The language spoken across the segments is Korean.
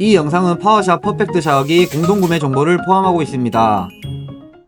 이 영상은 파워샵 퍼펙트 샤워기 공동구매 정보를 포함하고 있습니다.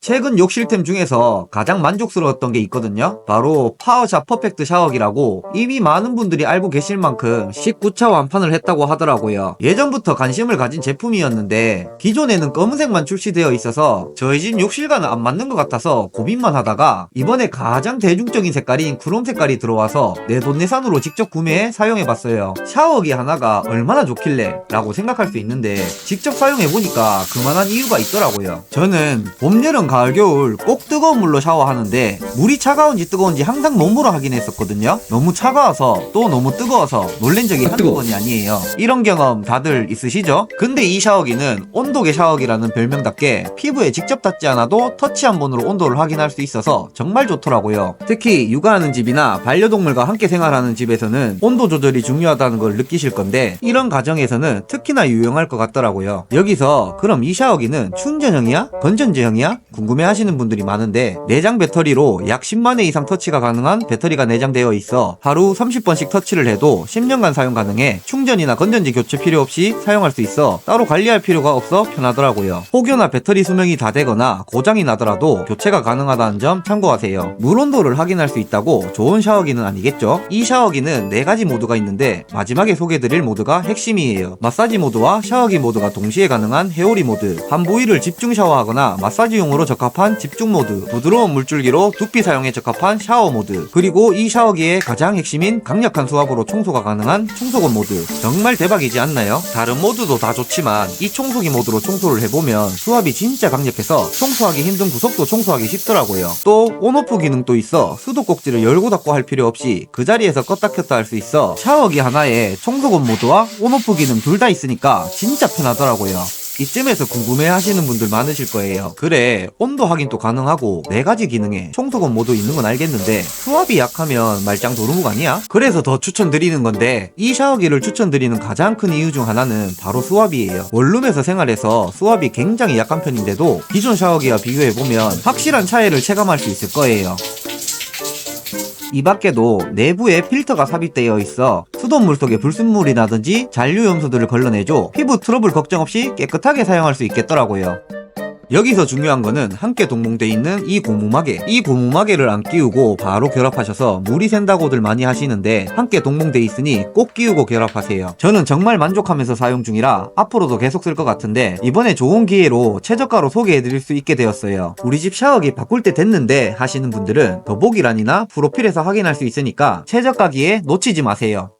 최근 욕실템 중에서 가장 만족스러웠던 게 있거든요. 바로 파워샵 퍼펙트 샤워기라고 이미 많은 분들이 알고 계실 만큼 19차 완판을 했다고 하더라고요. 예전부터 관심을 가진 제품이었는데 기존에는 검은색만 출시되어 있어서 저희 집 욕실과는 안 맞는 것 같아서 고민만 하다가 이번에 가장 대중적인 색깔인 크롬 색깔이 들어와서 내돈내산으로 직접 구매해 사용해봤어요. 샤워기 하나가 얼마나 좋길래 라고 생각할 수 있는데 직접 사용해보니까 그만한 이유가 있더라고요. 저는 봄, 여름, 가을, 겨울 꼭 뜨거운 물로 샤워하는데 물이 차가운지 뜨거운지 항상 몸으로 확인했었거든요. 너무 차가워서 또 너무 뜨거워서 놀란 적이 한두 뜨거워. 번이 아니에요. 이런 경험 다들 있으시죠? 근데 이 샤워기는 온도계 샤워기라는 별명답게 피부에 직접 닿지 않아도 터치 한 번으로 온도를 확인할 수 있어서 정말 좋더라고요. 특히 육아하는 집이나 반려동물과 함께 생활하는 집에서는 온도 조절이 중요하다는 걸 느끼실 건데 이런 가정에서는 특히나 유용할 것 같더라고요. 여기서 그럼 이 샤워기는 충전형이야? 건전지형이야? 궁금해 하시는 분들이 많은데 내장 배터리로 약 10만회 이상 터치가 가능한 배터리가 내장되어 있어 하루 30번씩 터치를 해도 10년간 사용 가능해 충전이나 건전지 교체 필요 없이 사용할 수 있어 따로 관리할 필요가 없어 편하더라고요. 혹여나 배터리 수명이 다 되거나 고장이 나더라도 교체가 가능하다는 점 참고하세요. 물 온도를 확인할 수 있다고 좋은 샤워기는 아니겠죠? 이 샤워기는 4가지 모드가 있는데 마지막에 소개드릴 모드가 핵심이에요. 마사지 모드와 샤워기 모드가 동시에 가능한 헤오리 모드, 한 부위를 집중 샤워하거나 마사지용으로 적합한 집중 모드, 부드러운 물줄기로 두피 사용에 적합한 샤워 모드, 그리고 이 샤워기의 가장 핵심인 강력한 수압으로 청소가 가능한 청소건 모드. 정말 대박이지 않나요? 다른 모드도 다 좋지만 이 청소기 모드로 청소를 해보면 수압이 진짜 강력해서 청소하기 힘든 구석도 청소하기 쉽더라고요. 또 온오프 기능도 있어 수도 꼭지를 열고 닫고 할 필요 없이 그 자리에서 껐다 켰다 할 수 있어 샤워기 하나에 청소건 모드와 온오프 기능 둘 다 있으니까 진짜 편하더라고요. 이쯤에서 궁금해 하시는 분들 많으실 거예요. 그래, 온도 확인도 가능하고 네 가지 기능에 청소건 모두 있는 건 알겠는데 수압이 약하면 말짱 도루묵 아니야? 그래서 더 추천드리는 건데 이 샤워기를 추천드리는 가장 큰 이유 중 하나는 바로 수압이에요. 원룸에서 생활해서 수압이 굉장히 약한 편인데도 기존 샤워기와 비교해보면 확실한 차이를 체감할 수 있을 거예요. 이 밖에도 내부에 필터가 삽입되어 있어 수돗물 속의 불순물이라든지 잔류 염소들을 걸러내줘 피부 트러블 걱정 없이 깨끗하게 사용할 수 있겠더라고요. 여기서 중요한 거는 함께 동봉돼 있는 이 고무마개. 이 고무마개를 안 끼우고 바로 결합하셔서 물이 샌다고들 많이 하시는데 함께 동봉돼 있으니 꼭 끼우고 결합하세요. 저는 정말 만족하면서 사용 중이라 앞으로도 계속 쓸 것 같은데 이번에 좋은 기회로 최저가로 소개해드릴 수 있게 되었어요. 우리 집 샤워기 바꿀 때 됐는데 하시는 분들은 더보기란이나 프로필에서 확인할 수 있으니까 최저가 기회 놓치지 마세요.